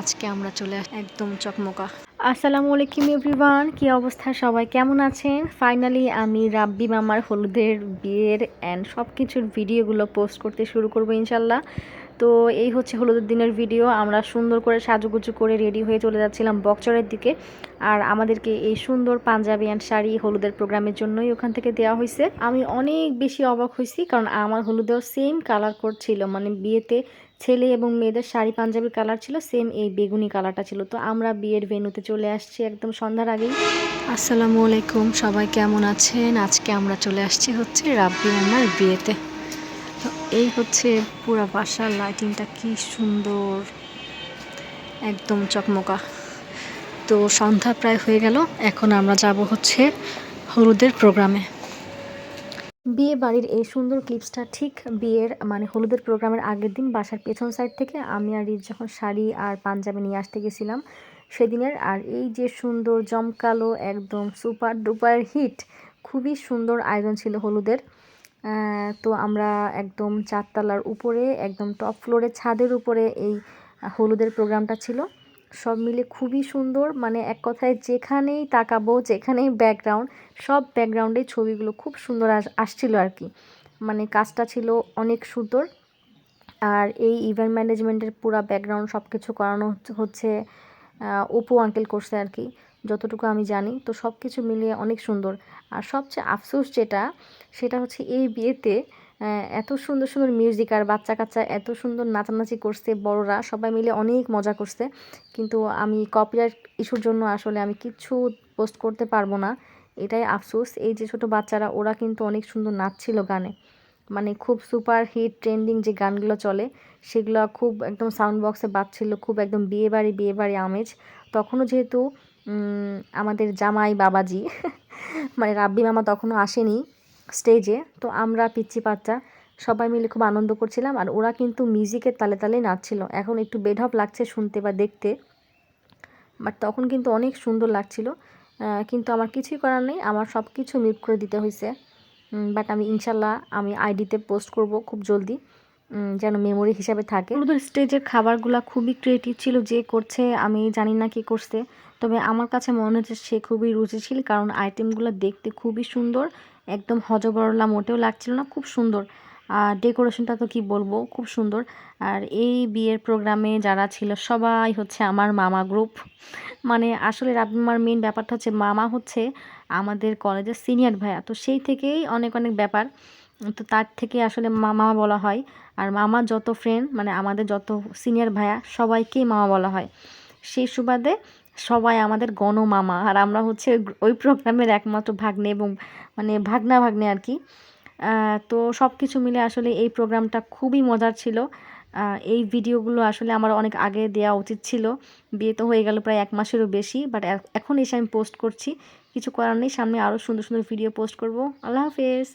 আজকে আমরা চলে একদম চকমকা। আসসালামু আলাইকুম এভরিওয়ান, কি অবস্থা? সবাই কেমন আছেন? ফাইনালি আমি রাব্বি মামার হলুদের বিয়ের অ্যান্ড সব কিছুর ভিডিওগুলো পোস্ট করতে শুরু করব ইনশাল্লাহ। তো এই হচ্ছে হলুদের দিনের ভিডিও আমরা সুন্দর করে সাজুগুজু করে রেডি হয়ে চলে যাচ্ছিলাম বকচরের দিকে। আর আমাদেরকে এই সুন্দর পাঞ্জাবি অ্যান্ড শাড়ি হলুদের প্রোগ্রামের জন্যই ওখান থেকে দেওয়া হয়েছে। আমি অনেক বেশি অবাক হয়েছি কারণ আমার হলুদেও সেম কালার কোড ছিল মানে বিয়েতে ছেলে এবং মেয়েদের শাড়ি পাঞ্জাবি কালার ছিল সেম এই বেগুনি কালারটা ছিল। তো আমরা বিয়ের ভেনুতে চলে আসছি একদম সন্ধ্যার আগেই। আসসালামু আলাইকুম, সবাই কেমন আছেন? আজকে আমরা চলে আসছি হচ্ছে রাব্বি মামার বিয়েতে। তো এই হচ্ছে পুরো বাসার লাইটিংটা কি সুন্দর, একদম চকমকা। তো সন্ধ্যা প্রায় হয়ে গেল। এখন আমরা যাব হচ্ছে হলুদের প্রোগ্রামে। বিয়ে বাড়ির এই সুন্দর ক্লিপসটা ঠিক বিয়ের মানে হলুদের প্রোগ্রামের আগের দিন বাসার পেছন সাইড থেকে আমি আর রিজ যখন শাড়ি আর পাঞ্জাবি নিয়ে আসতে গেছিলাম সেদিনের আর এই যে সুন্দর জমকালো একদম সুপার ডুপার হিট খুবই সুন্দর আয়োজন ছিল হলুদের। তো আমরা একদম চারতলার উপরে, একদম টপ ফ্লোরের ছাদের উপরে এই হলুদের প্রোগ্রামটা ছিল। সব মিলে খুবই সুন্দর। মানে এক কথায় যেখানেই তাকাবো, যেখানেই ব্যাকগ্রাউন্ড সব ব্যাকগ্রাউন্ডে ছবিগুলো খুব সুন্দর আস- আসছিল আর কি। মানে কাজটা ছিল অনেক সুন্দর। আর এই ইভেন্ট ম্যানেজমেন্টের পুরো ব্যাকগ্রাউন্ড সব কিছু করানো হচ্ছে- অপু আঙ্কেল করছে আর কি, যতটুকু আমি জানি। তো সব কিছু মিলিয়ে অনেক সুন্দর। আর সবচেয়ে আফসোস যেটা, সেটা হচ্ছে এই বিয়েতে এত সুন্দর সুন্দর মিউজিক আর বাচ্চা কাচ্চা এত সুন্দর নাচানাচি করছে, বড়রা সবাই মিলে অনেক মজা করছে। কিন্তু আমি কপিরাইট ইস্যুর জন্য আসলে আমি কিচ্ছু পোস্ট করতে পারব না। এটাই আফসোস। এই যে ছোট বাচ্চারা, ওরা কিন্তু অনেক সুন্দর নাচছিল গানে। মানে খুব সুপার হিট ট্রেন্ডিং যে গানগুলো চলে, সেগুলো খুব একদম সাউন্ড বক্সে বাজছিল, খুব একদম বিয়ে বাড়ি বিয়ে বাড়ি আমেজ। তখনও যেহেতু আমাদের জামাই বাবাজি মানে রাব্বি মামা তখনও আসেনি। স্টেজে তো আমরা পিচ্ছি বাচ্চা, সবাই মিলে খুব আনন্দ করছিলাম আর ওরা কিন্তু মিউজিকের তালে তালে নাচছিল। এখন একটু বেঢপ লাগছে শুনতে বা দেখতে বাট তখন কিন্তু অনেক সুন্দর লাগছিল। কিন্তু আমার কিছুই করার নেই, আমার সব কিছু মিউট করে দিতে হয়েছে বাট আমি ইনশাল্লাহ, আমি আইডিতে পোস্ট করব খুব জলদি যেন মেমোরি হিসাবে থাকে। হলুদের স্টেজের খাবারগুলো খুবই ক্রিয়েটিভ ছিল, যে করছে, আমি জানি না কি করছে। তবে আমার কাছে মনে হচ্ছে সে খুবই রুচিশীল, কারণ আইটেমগুলো দেখতে খুবই সুন্দর একদম হজবরলা মোটেও লাগছিল না, খুব সুন্দর। আর ডেকোরেশনটা তো কি বলব, খুব সুন্দর। আর এই বিয়ের প্রোগ্রামে যারা ছিল সবাই হচ্ছে আমার মামা গ্রুপ মানে আসলে রাবিমার মেন ব্যাপারটা হচ্ছে মামা হচ্ছে আমাদের কলেজের সিনিয়র ভাইয়া। তো সেই থেকেই অনেক অনেক ব্যাপার। তো তার থেকে আসলে মামা বলা হয়। আর মামার যত ফ্রেন্ড মানে আমাদের যত সিনিয়র ভাইয়া, সবাইকেই মামা বলা হয়। সেই সুবাদে সবাই আমাদের গণমামা। আর আমরা হচ্ছে ওই প্রোগ্রামের একমাত্র ভাগ্নে এবং মানে ভাগনা ভাগ্নে আর কি। তো সব কিছু মিলে আসলে এই প্রোগ্রামটা খুবই মজার ছিল। এই ভিডিওগুলো আসলে আমার অনেক আগে দেওয়া উচিত ছিল। বিয়ে তো হয়ে গেল প্রায় এক মাসেরও বেশি বাট এখন এসে আমি পোস্ট করছি। কিছু করার নেই, সামনে আরও সুন্দর সুন্দর ভিডিও পোস্ট করব। আল্লাহ হাফেজ!